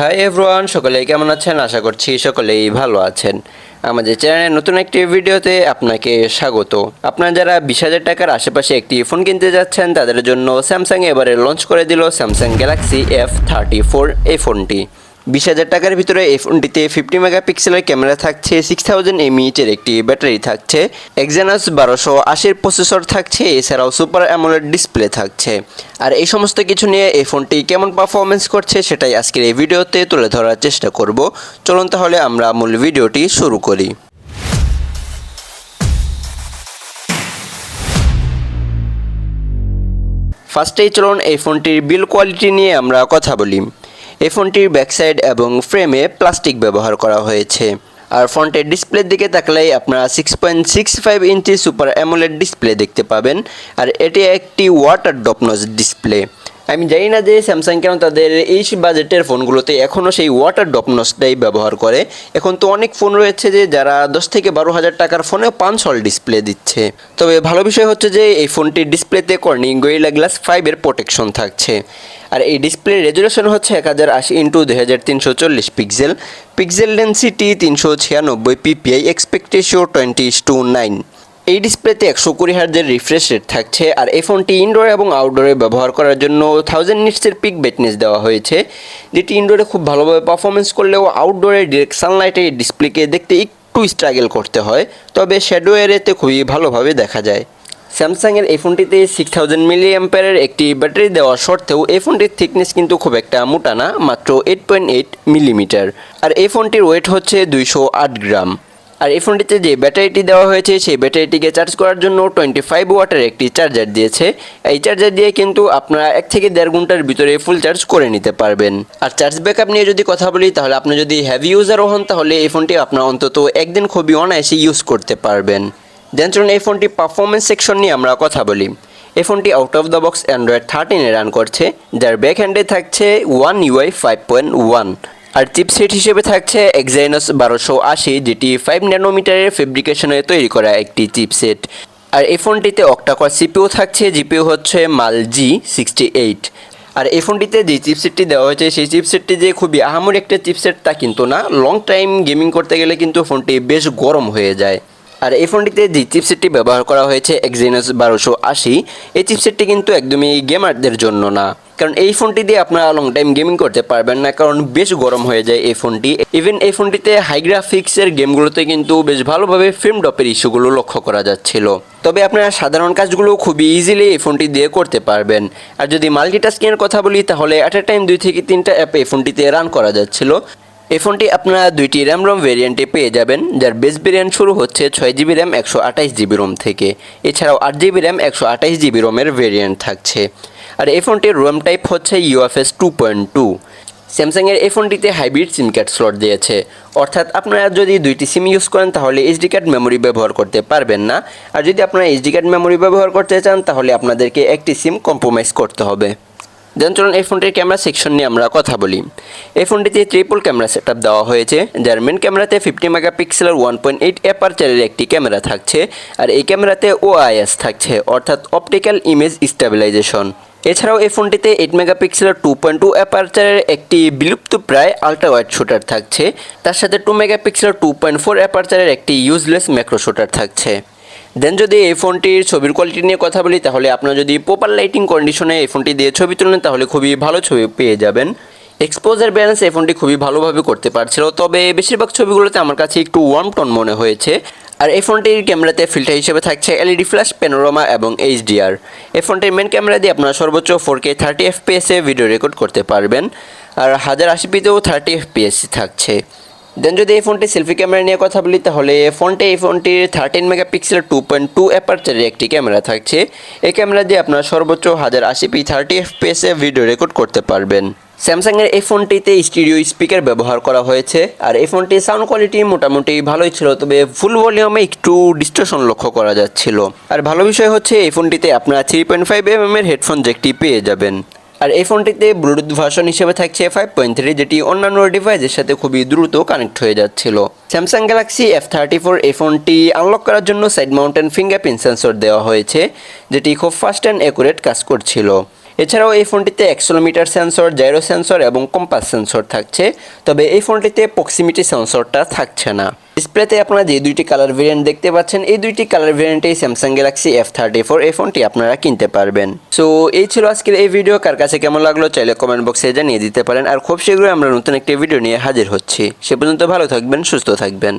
Hi everyone সকলে কেমন আছেন? আশা করছি সকলেই ভালো আছেন। আমাদের চ্যানেলের নতুন একটি ভিডিওতে আপনাকে স্বাগত। আপনারা যারা বিশ হাজার টাকার আশেপাশে একটি ফোন কিনতে যাচ্ছেন, তাদের জন্য স্যামসাং এবারে লঞ্চ করে দিল Samsung Galaxy F thirty four এই ফোনটি বিশ হাজার টাকার ভিতরে এই ফোনটিতে ফিফটি মেগাপিক্সেলের ক্যামেরা থাকছে সিক্স থাউজেন্ড এমইএচের একটি ব্যাটারি থাকছে এক্সানাস বারোশো আশির প্রসেসর থাকছে, এছাড়াও সুপার অ্যামোলেড ডিসপ্লে থাকছে। আর এই সমস্ত কিছু নিয়ে এই ফোনটি কেমন পারফরমেন্স করছে সেটাই আজকের এই ভিডিওতে তুলে ধরার চেষ্টা করব। চলুন তাহলে আমরা মূল ভিডিওটি শুরু করি। ফার্স্টেই চলুন এই ফোনটির বিল কোয়ালিটি নিয়ে আমরা কথা বলি। এই ফোনটির ব্যাকসাইড এবং ফ্রেমে প্লাস্টিক ব্যবহার করা হয়েছে। আর ফ্রন্টের ডিসপ্লের দিকে তাকলেই আপনারা six point six five inch super AMOLED display দেখতে পাবেন। আর এটি একটি ওয়াটার ডপনস ডিসপ্লে আমি জানি না যে স্যামসাং কেন তাদের এই বাজেটের ফোনগুলোতে এখনও সেই ওয়াটার ডপনসটাই ব্যবহার করে। এখন তো অনেক ফোন রয়েছে যে যারা দশ থেকে বারো হাজার টাকার ফোনেও পাঁচ হল ডিসপ্লে দিচ্ছে। তবে ভালো বিষয় হচ্ছে যে এই ফোনটির ডিসপ্লেতে কর্নিং গোরিলা গ্লাস ফাইভের প্রোটেকশন থাকছে। আর এই ডিসপ্লে রেজুলেশন হচ্ছে এক হাজার আশি ইন্টু দুই হাজার তিনশো চল্লিশ পিক্সেল পিক্সেল ডেন্সিটি তিনশো ছিয়ানব্বই PPI aspect ratio twenty to nine এই ডিসপ্লেতে একশো কুড়ি হার্জের রিফ্রেশ রেট থাকছে, আর এই ফোনটি ইনডোর এবং আউটডোরে ব্যবহার করার জন্য থাউজেন্ড নিটসের পিক ব্রাইটনেস দেওয়া হয়েছে। যেটি ইনডোরে খুব ভালোভাবে পারফরমেন্স করলেও আউটডোরে ডিরেক্ট সানলাইটে এই ডিসপ্লেকে দেখতে একটু স্ট্রাগল করতে হয়, তবে শ্যাডো এরিয়াতে খুবই ভালোভাবে দেখা যায়। স্যামসাংয়ের এই ফোনটিতে সিক্স থাউজেন্ড মিলি অ্যাম্পায়ারের একটি ব্যাটারি দেওয়া সত্ত্বেও এই ফোনটির থিকনেস কিন্তু খুব একটা মোটা না, মাত্র এইট পয়েন্ট এইট মিলিমিটার আর এই ফোনটির ওয়েট হচ্ছে দুইশো আট গ্রাম। আর এই ফোনটিতে যে ব্যাটারিটি দেওয়া হয়েছে, সেই ব্যাটারিটিকে চার্জ করার জন্য টোয়েন্টি ফাইভ ওয়াটের একটি চার্জার দিয়েছে। এই চার্জার দিয়ে কিন্তু আপনারা এক থেকে দেড় ঘণ্টার ভিতরে ফুল চার্জ করে নিতে পারবেন। আর চার্জ ব্যাকআপ নিয়ে যদি কথা বলি, তাহলে আপনি যদি হ্যাভি ইউজারও হন, তাহলে এই ফোনটি আপনার অন্তত একদিন খুবই অনায়াসে ইউজ করতে পারবেন। দেন চলুন এই ফোনটি পারফরমেন্স সেকশন নিয়ে আমরা কথা বলি। এই ফোনটি out of the box Android থার্টিনে run করছে, যার ব্যাক হ্যান্ডে থাকছে one UI five point one আর চিপসেট হিসেবে থাকছে এক্সাইনাস বারোশো আশি, যেটি ফাইভ ন্যানোমিটারের ফেব্রিকেশনে তৈরি করা একটি চিপসেট আর এই ফোনটিতে অক্টাকর সিপিও থাকছে জিপিও হচ্ছে মাল জি সিক্সটি এইট আর এই ফোনটিতে যে চিপসেটটি দেওয়া হয়েছে, সেই চিপসেটটি যে খুবই আহামরি একটা চিপসেট তা কিন্তু না। লং টাইম গেমিং করতে গেলে কিন্তু ফোনটি বেশ গরম হয়ে যায়। আর এই ফোনটিতে যে চিপসেটটি ব্যবহার করা হয়েছে এক্সিনোস বারোশো আশি, এই চিপসেটটি কিন্তু একদমই গেমারদের জন্য না। কারণ এই ফোনটি দিয়ে আপনারা লং টাইম গেমিং করতে পারবেন না, কারণ বেশ গরম হয়ে যায় এই ফোনটি। ইভেন এই ফোনটিতে হাই গ্রাফিক্সের গেমগুলোতে কিন্তু বেশ ভালোভাবে ফ্রেম ডপের ইস্যুগুলো লক্ষ্য করা যাচ্ছিল। তবে আপনারা সাধারণ কাজগুলো খুবই ইজিলি এই ফোনটি দিয়ে করতে পারবেন। আর যদি মাল্টিটাস্কিংয়ের কথা বলি, তাহলে অ্যাট এ টাইম দুই থেকে তিনটা অ্যাপ এই ফোনটিতে রান করা যাচ্ছিল। এই ফোনটি আপনারা দুইটি র্যাম রম ভেরিয়েন্টে পেয়ে যাবেন, যার বেস ভেরিয়েন্ট শুরু হচ্ছে ছয় জিবি র্যাম একশো আঠাইশ জিবি রোম থেকে। এছাড়াও আট জিবি র্যাম একশো আঠাইশ জিবি রোমের ভেরিয়েন্ট থাকছে। আর এই ফোনটির রোম টাইপ হচ্ছে ইউএফএস টু পয়েন্ট টু স্যামসাংয়ের এই ফোনটিতে হাইব্রিড সিম কার্ড স্লট দিয়েছে। অর্থাৎ আপনারা যদি দুইটি সিম ইউজ করেন, তাহলে এইচডি কার্ড মেমোরি ব্যবহার করতে পারবেন না। আর যদি আপনারা এইচডি কার্ড মেমোরি ব্যবহার করতে চান, তাহলে আপনাদেরকে একটি সিম কম্প্রোমাইজ করতে হবে। দেন চলুন এই ফোনটির ক্যামেরা সেকশন নিয়ে আমরা কথা বলি। এই ফোনটিতে ট্রিপল ক্যামেরা সেট দেওয়া হয়েছে, যার মেন ক্যামেরাতে ফিফটি মেগাপিক্সেলের ওয়ান পয়েন্ট এইট অ্যাপারচারের একটি ক্যামেরা থাকছে, আর এই ক্যামেরাতে ওআইএস থাকছে, অর্থাৎ অপটিক্যাল ইমেজ স্টেবিলাইজেশন এছাড়াও এই ফোনটিতে এইট মেগাপিক্সেলের টু পয়েন্ট টু অ্যাপারচারের একটি বিলুপ্ত প্রায় আল্ট্রা ওয়াইড শুটার থাকছে, তার সাথে টু মেগাপিক্সেলের টু পয়েন্ট ফোর অ্যাপারচারের একটি ইউজলেস ম্যাক্রো শুটার থাকছে। দেন যদি এই ফোনটির ছবির কোয়ালিটি নিয়ে কথা বলি, তাহলে আপনার যদি প্রপার লাইটিং কন্ডিশনে এই ফোনটি দিয়ে ছবি তুলেন, তাহলে খুবই ভালো ছবি পেয়ে যাবেন। এক্সপোজার ব্যালেন্স এই ফোনটি খুবই ভালোভাবে করতে পারছিল, তবে বেশিরভাগ ছবিগুলোতে আমার কাছে একটু ওয়ার্ম টোন মনে হয়েছে। আর এই ফোনটির ক্যামেরাতে ফিল্টার হিসেবে থাকছে এলইডি ফ্ল্যাশ প্যানোরামা এবং এইচডিআর এই ফোনটির মেন ক্যামেরা দিয়ে আপনারা সর্বোচ্চ ফোর কে থার্টি এফপিএসে ভিডিও রেকর্ড করতে পারবেন। আর হাজার আশি পিতেও থার্টি এফপিএস থাকছে। দেন যদি এই ফোনটি সেলফি ক্যামেরা নিয়ে কথা বলি, তাহলে এই ফোনটি, এই ফোনটির thirteen megapixel two point two অ্যাপারচারের একটি ক্যামেরা থাকছে। এই ক্যামেরা দিয়ে আপনার সর্বোচ্চ হাজার আশি পি থার্টি এফপিএসে ভিডিও রেকর্ড করতে পারবেন। স্যামসাংয়ের এই ফোনটিতে স্টিরিও স্পিকার ব্যবহার করা হয়েছে, আর এই ফোনটির সাউন্ড কোয়ালিটি মোটামুটি ভালোই ছিল, তবে ফুল ভলিউমে একটু ডিস্ট্রেশন লক্ষ্য করা যাচ্ছিল। আর ভালো বিষয় হচ্ছে, এই ফোনটিতে আপনারা থ্রি পয়েন্ট ফাইভ এম এর হেডফোন জ্যাকটি পেয়ে যাবেন। আর এই ফোনটিতে ব্লুটুথ ভার্সন হিসেবে থাকছে ফাইভ পয়েন্ট থ্রি যেটি অন্যান্য ডিভাইসের সাথে খুবই দ্রুত কানেক্ট হয়ে যাচ্ছিল। Samsung Galaxy F thirty four এই ফোনটি আনলক করার জন্য সাইড মাউন্টেন ফিঙ্গারপ্রিন্ট সেন্সর দেওয়া হয়েছে, যেটি খুব ফাস্ট অ্যান্ড অ্যাকুরেট কাজ করছিল। এছাড়াও এই ফোনটিতে অ্যাক্সোলোমিটার সেন্সর জাইরো সেন্সর এবং কম্পাস সেন্সর থাকছে। তবে এই ফোনটিতে প্রক্সিমিটি সেন্সরটা থাকছে না। ডিসপ্লেতে আপনারা যে দুইটি কালার ভেরিয়েন্ট দেখতে পাচ্ছেন, এই দুইটি colour ভেরিয়েন্টেই Samsung Galaxy F thirty four এই ফোনটি আপনারা কিনতে পারবেন। সো এই ছিল আজকের এই ভিডিও। কার কাছে কেমন লাগল চাইলে কমেন্ট বক্সে জানিয়ে দিতে পারেন। আর খুব শীঘ্রই আমরা নতুন একটি ভিডিও নিয়ে হাজির হচ্ছি। সে পর্যন্ত ভালো থাকবেন, সুস্থ থাকবেন।